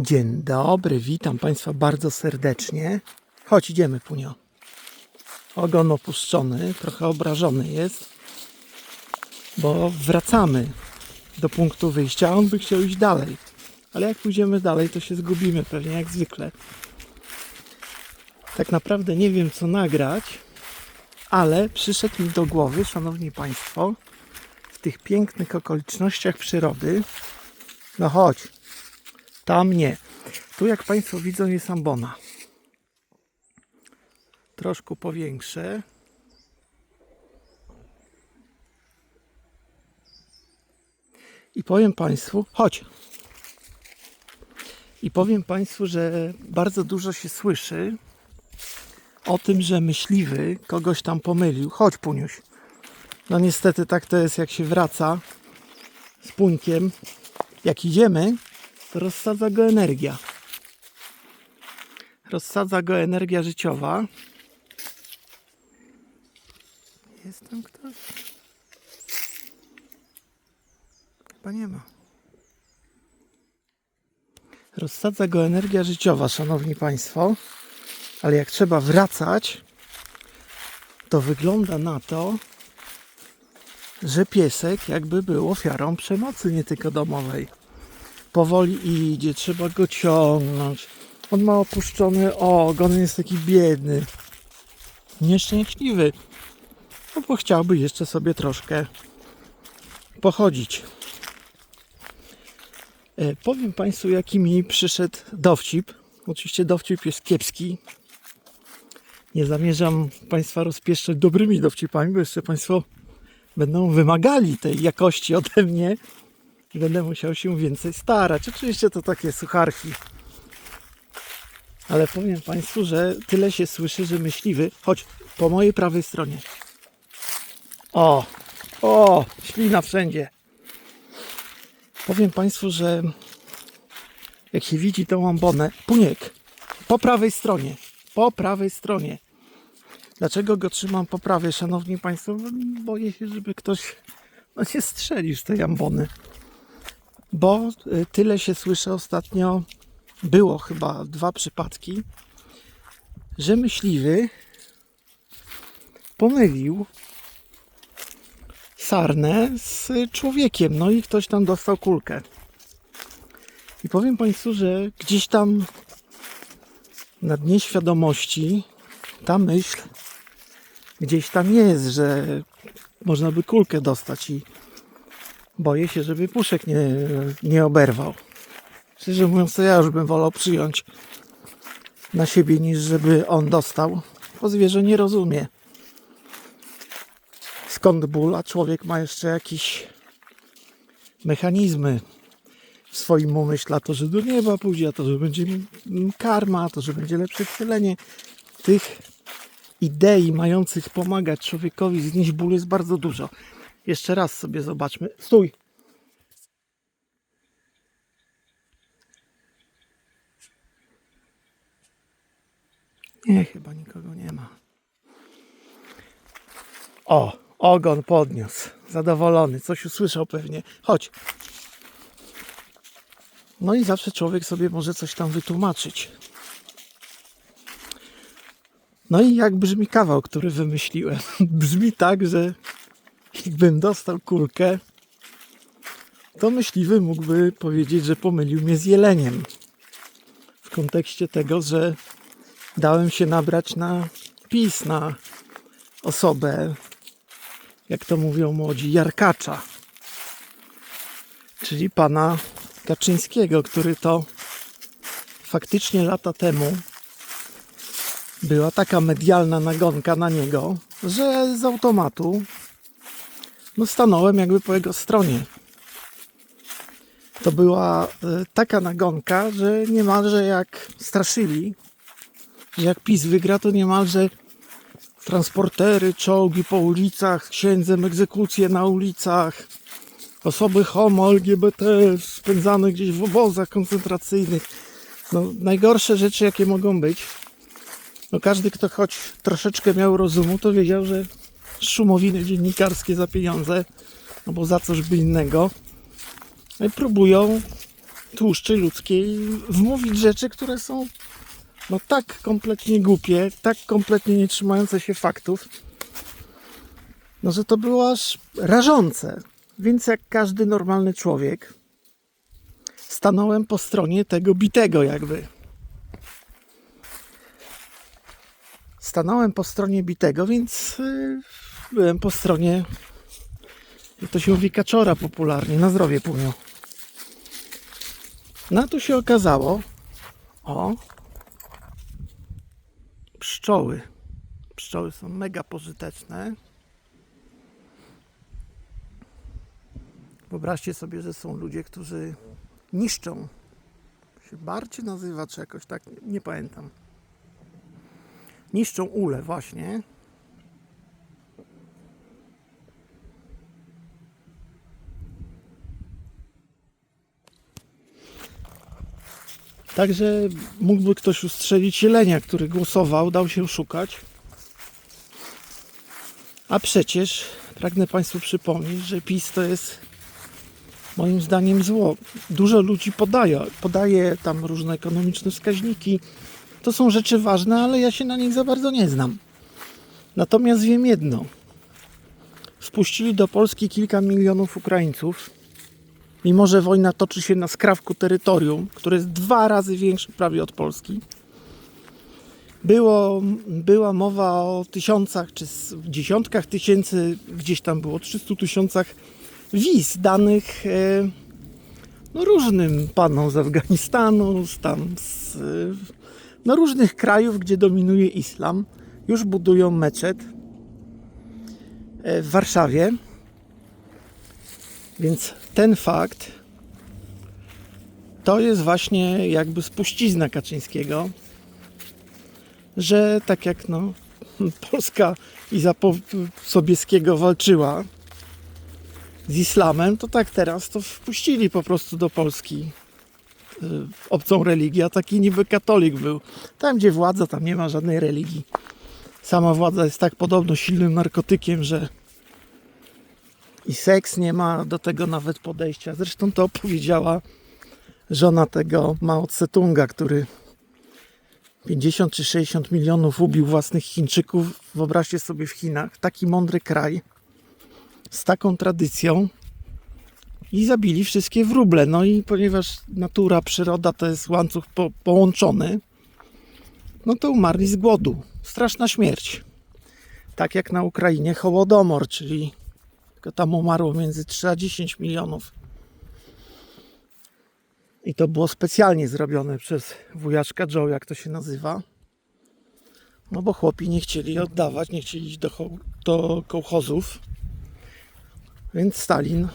Dzień dobry, witam Państwa bardzo serdecznie. Chodź, idziemy, Punio. Ogon opuszczony, trochę obrażony jest, bo wracamy do punktu wyjścia. On by chciał iść dalej, ale jak pójdziemy dalej, to się zgubimy pewnie jak zwykle. Tak naprawdę nie wiem, co nagrać, ale przyszedł mi do głowy, Szanowni Państwo, w tych pięknych okolicznościach przyrody. No chodź, tam nie. Tu jak Państwo widzą jest ambona. Troszkę powiększę. I powiem Państwu, chodź. I powiem Państwu, że bardzo dużo się słyszy o tym, że myśliwy kogoś tam pomylił. Chodź, Puniuś. No niestety tak to jest, jak się wraca z puńkiem. Jak idziemy, rozsadza go energia. Rozsadza go energia życiowa. Jest tam ktoś? Chyba nie ma. Rozsadza go energia życiowa, szanowni państwo. Ale jak trzeba wracać, to wygląda na to, że piesek jakby był ofiarą przemocy nie tylko domowej powoli idzie, trzeba go ciągnąć. On ma opuszczony ogon, jest taki biedny, nieszczęśliwy. No bo chciałby jeszcze sobie troszkę pochodzić. E, powiem Państwu, jaki mi przyszedł dowcip. Oczywiście dowcip jest kiepski. Nie zamierzam Państwa rozpieszczać dobrymi dowcipami, bo jeszcze Państwo będą wymagali tej jakości ode mnie będę musiał się więcej starać. Oczywiście to takie sucharki. Ale powiem Państwu, że tyle się słyszy, że myśliwy. Chodź po mojej prawej stronie. O, o, ślina wszędzie. Powiem Państwu, że jak się widzi tą ambonę, puniek, po prawej stronie, po prawej stronie. Dlaczego go trzymam po prawej, Szanowni Państwo? Bo Boję się, żeby ktoś no, nie strzelił z tej ambony bo y, tyle się słyszy ostatnio, było chyba dwa przypadki, że myśliwy pomylił sarnę z człowiekiem, no i ktoś tam dostał kulkę. I powiem Państwu, że gdzieś tam na dnie świadomości ta myśl gdzieś tam jest, że można by kulkę dostać i boję się, żeby puszek nie, nie oberwał. Szczerze mówiąc, to ja już bym wolał przyjąć na siebie, niż żeby on dostał, bo zwierzę nie rozumie. Skąd ból, a człowiek ma jeszcze jakieś mechanizmy w swoim umyśle, to, że do nieba pójdzie, a to, że będzie karma, a to, że będzie lepsze wcielenie. Tych idei mających pomagać człowiekowi znieść ból jest bardzo dużo. Jeszcze raz sobie zobaczmy. Stój! Nie, chyba nikogo nie ma. O, ogon podniósł. Zadowolony, coś usłyszał pewnie. Chodź. No i zawsze człowiek sobie może coś tam wytłumaczyć. No i jak brzmi kawał, który wymyśliłem? Brzmi tak, że jakbym dostał kulkę, to myśliwy mógłby powiedzieć, że pomylił mnie z jeleniem. W kontekście tego, że dałem się nabrać na pis, na osobę, jak to mówią młodzi, jarkacza. Czyli pana Kaczyńskiego, który to faktycznie lata temu była taka medialna nagonka na niego, że z automatu no stanąłem jakby po jego stronie. To była e, taka nagonka, że niemalże jak straszyli, że jak PiS wygra, to niemalże transportery, czołgi po ulicach, księdzem egzekucje na ulicach, osoby homo, LGBT spędzane gdzieś w obozach koncentracyjnych. No, najgorsze rzeczy, jakie mogą być. No, każdy, kto choć troszeczkę miał rozumu, to wiedział, że szumowiny dziennikarskie za pieniądze, no bo za coś by innego. No próbują tłuszczy ludzkiej wmówić rzeczy, które są no tak kompletnie głupie, tak kompletnie nie trzymające się faktów, no że to było aż rażące. Więc jak każdy normalny człowiek, stanąłem po stronie tego bitego jakby. Stanąłem po stronie bitego, więc yy, byłem po stronie, to się mówi, kaczora popularnie, na zdrowie płyną. No tu się okazało, o, pszczoły. Pszczoły są mega pożyteczne. Wyobraźcie sobie, że są ludzie, którzy niszczą. Się bardziej nazywa, czy jakoś tak, nie, nie pamiętam. Niszczą ule właśnie. Także mógłby ktoś ustrzelić jelenia, który głosował, dał się szukać. A przecież pragnę Państwu przypomnieć, że PiS to jest moim zdaniem zło. Dużo ludzi podaje, podaje tam różne ekonomiczne wskaźniki. To są rzeczy ważne, ale ja się na nich za bardzo nie znam. Natomiast wiem jedno. Wpuścili do Polski kilka milionów Ukraińców. Mimo, że wojna toczy się na skrawku terytorium, które jest dwa razy większe prawie od Polski. Było, była mowa o tysiącach czy dziesiątkach tysięcy, gdzieś tam było 300 tysiącach wiz danych e, no, różnym panom z Afganistanu, z tam z e, no, różnych krajów, gdzie dominuje islam. Już budują meczet e, w Warszawie. Więc ten fakt to jest właśnie jakby spuścizna Kaczyńskiego, że tak jak no, Polska i za Sobieskiego walczyła z islamem, to tak teraz to wpuścili po prostu do Polski y, obcą religię, a taki niby katolik był. Tam gdzie władza, tam nie ma żadnej religii. Sama władza jest tak podobno silnym narkotykiem, że i seks nie ma do tego nawet podejścia. Zresztą to powiedziała żona tego Mao Tse-tunga, który 50 czy 60 milionów ubił własnych Chińczyków. Wyobraźcie sobie w Chinach taki mądry kraj z taką tradycją i zabili wszystkie wróble. No i ponieważ natura, przyroda to jest łańcuch po, połączony, no to umarli z głodu. Straszna śmierć. Tak jak na Ukrainie Hołodomor, czyli tylko tam umarło między 3 a 10 milionów. I to było specjalnie zrobione przez wujaszka Joe, jak to się nazywa. No bo chłopi nie chcieli oddawać, nie chcieli iść do, do kołchozów. Więc Stalin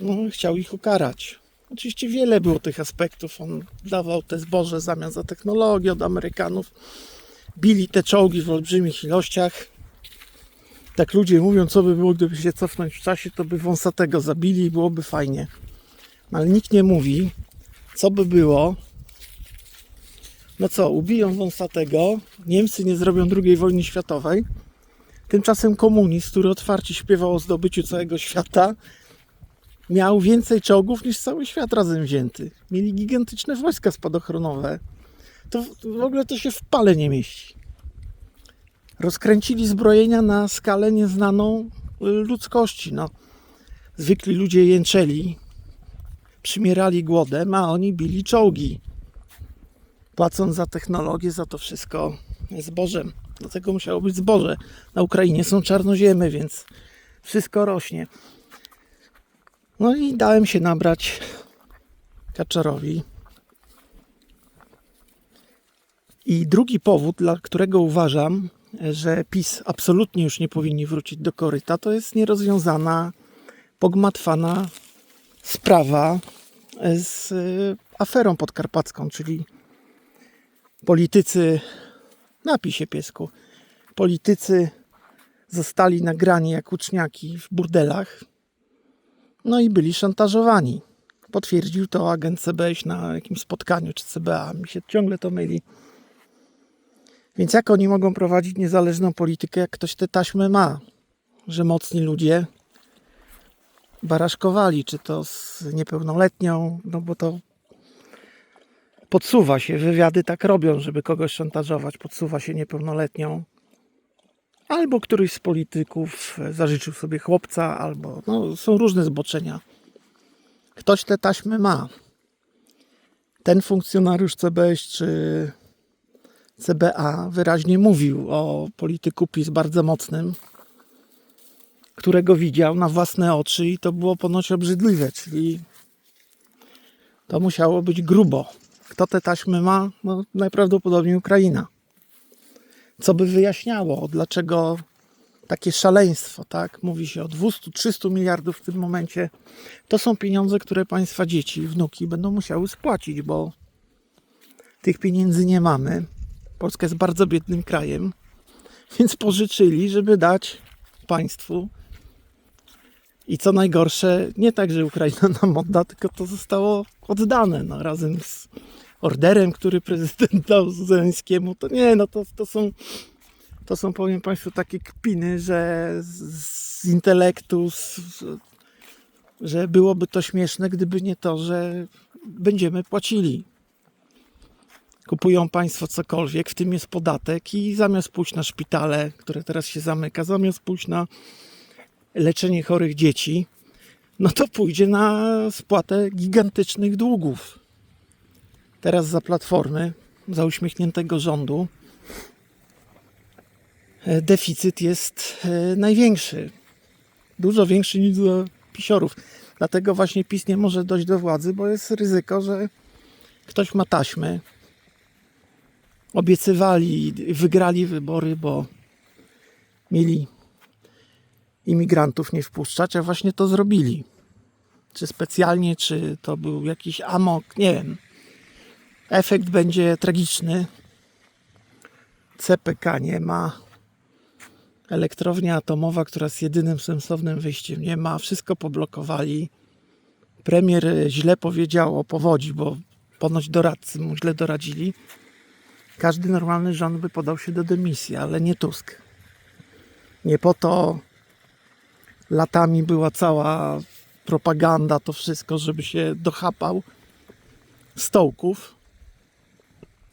no, chciał ich ukarać. Oczywiście wiele było tych aspektów. On dawał te zboże w zamian za technologię od Amerykanów. Bili te czołgi w olbrzymich ilościach. Tak ludzie mówią, co by było, gdyby się cofnąć w czasie, to by wąsatego zabili i byłoby fajnie. Ale nikt nie mówi, co by było. No co, ubiją wąsatego, Niemcy nie zrobią II wojny światowej. Tymczasem komunizm, który otwarcie śpiewał o zdobyciu całego świata, miał więcej czołgów niż cały świat razem wzięty. Mieli gigantyczne wojska spadochronowe. To w ogóle to się w pale nie mieści. Rozkręcili zbrojenia na skalę nieznaną y, ludzkości. No. Zwykli ludzie jęczeli, przymierali głodem, a oni bili czołgi. Płacąc za technologię, za to wszystko zbożem. Dlatego musiało być zboże. Na Ukrainie są czarnoziemy, więc wszystko rośnie. No i dałem się nabrać Kaczorowi. I drugi powód, dla którego uważam, że PiS absolutnie już nie powinni wrócić do koryta, to jest nierozwiązana, pogmatwana sprawa z y, aferą podkarpacką, czyli politycy, napij się piesku, politycy zostali nagrani jak uczniaki w burdelach, no i byli szantażowani. Potwierdził to agent CBŚ na jakimś spotkaniu, czy CBA, mi się ciągle to myli. Więc jak oni mogą prowadzić niezależną politykę, jak ktoś te taśmy ma, że mocni ludzie baraszkowali, czy to z niepełnoletnią, no bo to podsuwa się, wywiady tak robią, żeby kogoś szantażować, podsuwa się niepełnoletnią. Albo któryś z polityków zażyczył sobie chłopca, albo no, są różne zboczenia. Ktoś te taśmy ma. Ten funkcjonariusz CBŚ czy CBA wyraźnie mówił o polityku PiS bardzo mocnym, którego widział na własne oczy i to było ponoć obrzydliwe, czyli to musiało być grubo. Kto te taśmy ma? No, najprawdopodobniej Ukraina. Co by wyjaśniało, dlaczego takie szaleństwo, tak? Mówi się o 200-300 miliardów w tym momencie. To są pieniądze, które państwa dzieci, wnuki będą musiały spłacić, bo tych pieniędzy nie mamy. Polska jest bardzo biednym krajem, więc pożyczyli, żeby dać państwu. I co najgorsze, nie tak, że Ukraina nam odda, tylko to zostało oddane no, razem z orderem, który prezydent dał Zeleńskiemu. To nie, no to, to są, to są, powiem Państwu, takie kpiny, że z, z intelektu, z, że byłoby to śmieszne, gdyby nie to, że będziemy płacili. Kupują Państwo cokolwiek, w tym jest podatek i zamiast pójść na szpitale, które teraz się zamyka, zamiast pójść na leczenie chorych dzieci, no to pójdzie na spłatę gigantycznych długów. Teraz za platformy, za uśmiechniętego rządu, e, deficyt jest e, największy. Dużo większy niż za pisiorów. Dlatego właśnie PiS nie może dojść do władzy, bo jest ryzyko, że ktoś ma taśmy. Obiecywali, wygrali wybory, bo mieli imigrantów nie wpuszczać, a właśnie to zrobili. Czy specjalnie, czy to był jakiś amok, nie wiem. Efekt będzie tragiczny. CPK nie ma. Elektrownia atomowa, która jest jedynym sensownym wyjściem, nie ma. Wszystko poblokowali. Premier źle powiedział o powodzi, bo ponoć doradcy mu źle doradzili. Każdy normalny rząd by podał się do dymisji, ale nie Tusk. Nie po to latami była cała propaganda, to wszystko, żeby się dochapał stołków,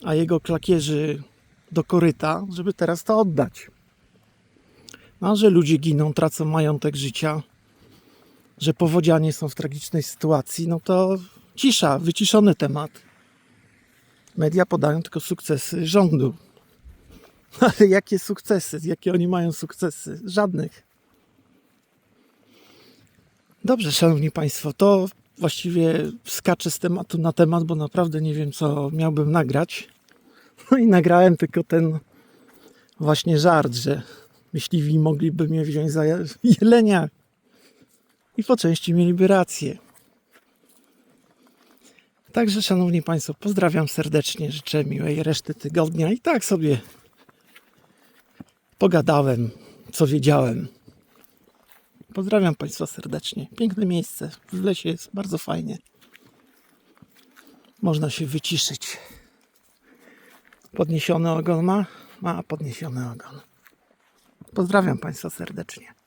a jego klakierzy do koryta, żeby teraz to oddać. No, że ludzie giną, tracą majątek życia, że powodzianie są w tragicznej sytuacji, no to cisza, wyciszony temat. Media podają tylko sukcesy rządu. Ale jakie sukcesy? Jakie oni mają sukcesy? Żadnych. Dobrze, szanowni państwo, to właściwie skaczę z tematu na temat, bo naprawdę nie wiem, co miałbym nagrać. No i nagrałem tylko ten właśnie żart, że myśliwi mogliby mnie wziąć za jelenia i po części mieliby rację. Także, szanowni państwo, pozdrawiam serdecznie, życzę miłej reszty tygodnia i tak sobie pogadałem, co wiedziałem. Pozdrawiam Państwa serdecznie. Piękne miejsce. W lesie jest bardzo fajnie. Można się wyciszyć. Podniesiony ogon ma? Ma podniesiony ogon. Pozdrawiam Państwa serdecznie.